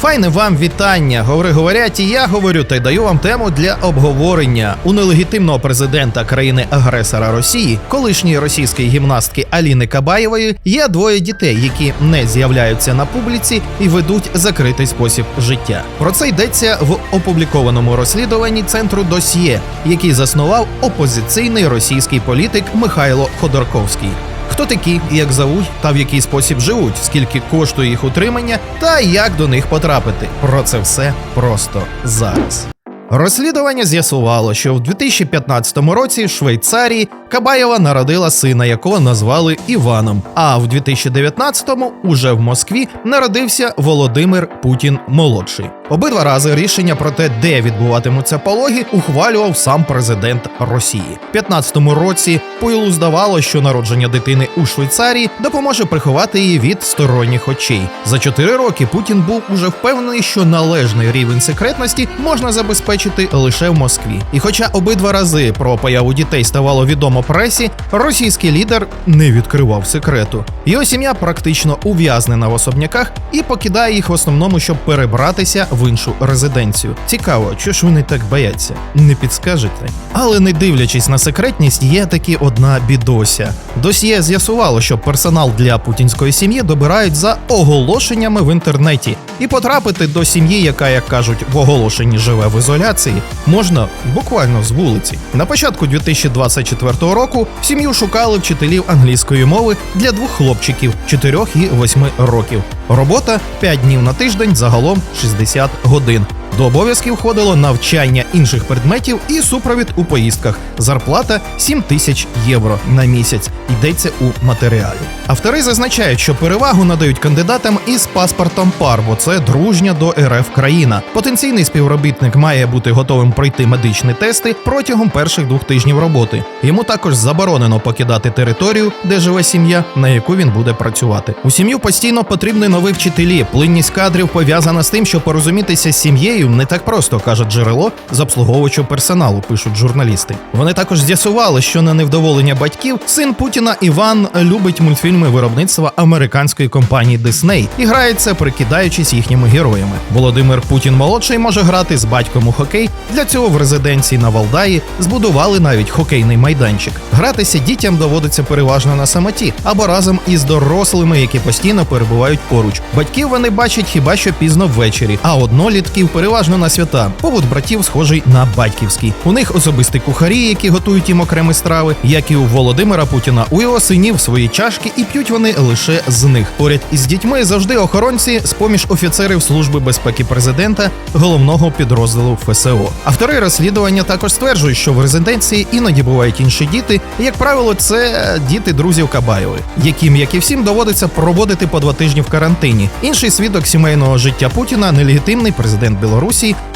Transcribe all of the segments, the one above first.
Файне вам вітання. Говори говорять, і я говорю та й даю вам тему для обговорення. У нелегітимного президента країни-агресора Росії, колишньої російської гімнастки Аліни Кабаєвої, є двоє дітей, які не з'являються на публіці і ведуть закритий спосіб життя. Про це йдеться в опублікованому розслідуванні центру Досьє, який заснував опозиційний російський політик Михайло Ходорковський. Хто такі, як зовуть та в який спосіб живуть, скільки коштує їх утримання та як до них потрапити. Про це все просто зараз. Розслідування з'ясувало, що в 2015 році в Швейцарії Кабаєва народила сина, якого назвали Іваном. А в 2019-му уже в Москві народився Володимир Путін молодший. Обидва рази рішення про те, де відбуватимуться пологи, ухвалював сам президент Росії. В 15-му році Пуйлу здавало, що народження дитини у Швейцарії допоможе приховати її від сторонніх очей. За 4 роки Путін був уже впевнений, що належний рівень секретності можна забезпечити лише в Москві. І хоча обидва рази про появу дітей ставало відомо пресі, російський лідер не відкривав секрету. Його сім'я практично ув'язнена в особняках і покидає їх в основному, щоб перебратися в іншу резиденцію. Цікаво, що ж вони так бояться? Не підскажете? Але не дивлячись на секретність, є таки одна бідося. Досьє з'ясувало, що персонал для путінської сім'ї добирають за оголошеннями в інтернеті, і потрапити до сім'ї, яка, як кажуть, в оголошенні живе в ізоляції, можна буквально з вулиці. На початку 2024 року сім'ю шукали вчителів англійської мови для двох хлопчиків 4 і 8 років. Робота 5 днів на тиждень, загалом 60 годин. До обов'язків входило навчання інших предметів і супровід у поїздках. Зарплата 7 тисяч євро на місяць. Йдеться у матеріалі. Автори зазначають, що перевагу надають кандидатам із паспортом ПАР, бо це дружня до РФ країна. Потенційний співробітник має бути готовим пройти медичні тести протягом перших двох тижнів роботи. Йому також заборонено покидати територію, де живе сім'я, на яку він буде працювати. У сім'ю постійно потрібні нові вчителі. Плинність кадрів пов'язана з тим, що порозумітися з сім'єю не так просто, каже джерело з обслуговуючого персоналу, пишуть журналісти. Вони також з'ясували, що на невдоволення батьків син Путіна Іван любить мультфільми виробництва американської компанії Disney і грається, прикидаючись їхніми героями. Володимир Путін молодший може грати з батьком у хокей. Для цього в резиденції на Валдаї збудували навіть хокейний майданчик. Гратися дітям доводиться переважно на самоті або разом із дорослими, які постійно перебувають поруч. Батьків вони бачать хіба що пізно ввечері, а однолітків переважно на свята. Побут братів схожий на батьківський. У них особисті кухарі, які готують їм окремі страви, як і у Володимира Путіна. У його синів свої чашки і п'ють вони лише з них. Поряд із дітьми завжди охоронці з поміж офіцерів служби безпеки президента, головного підрозділу ФСО. Автори розслідування також стверджують, що в резиденції іноді бувають інші діти. Як правило, це діти друзів Кабаєви, яким, як і всім, доводиться проводити по два тижні в карантині. Інший свідок сімейного життя Путіна нелегітимний президент Білорусі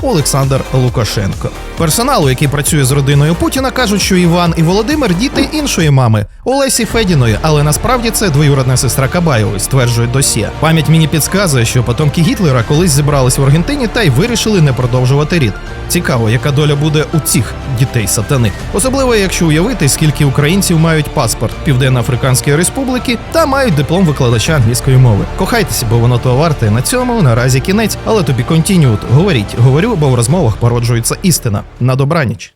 Олександр Лукашенко. Персоналу, який працює з родиною Путіна, кажуть, що Іван і Володимир діти іншої мами Олесі Федіної, але насправді це двоюродна сестра Кабаєвої, стверджує досьє. Пам'ять мені підказує, що потомки Гітлера колись зібрались в Аргентині та й вирішили не продовжувати рід. Цікаво, яка доля буде у цих дітей сатани, особливо якщо уявити, скільки українців мають паспорт Південно-Африканської Республіки та мають диплом викладача англійської мови. Кохайтеся, бо воно то варте. На цьому наразі кінець, але тобі контінют. Говоріть, говорю, бо в розмовах породжується істина. На добраніч.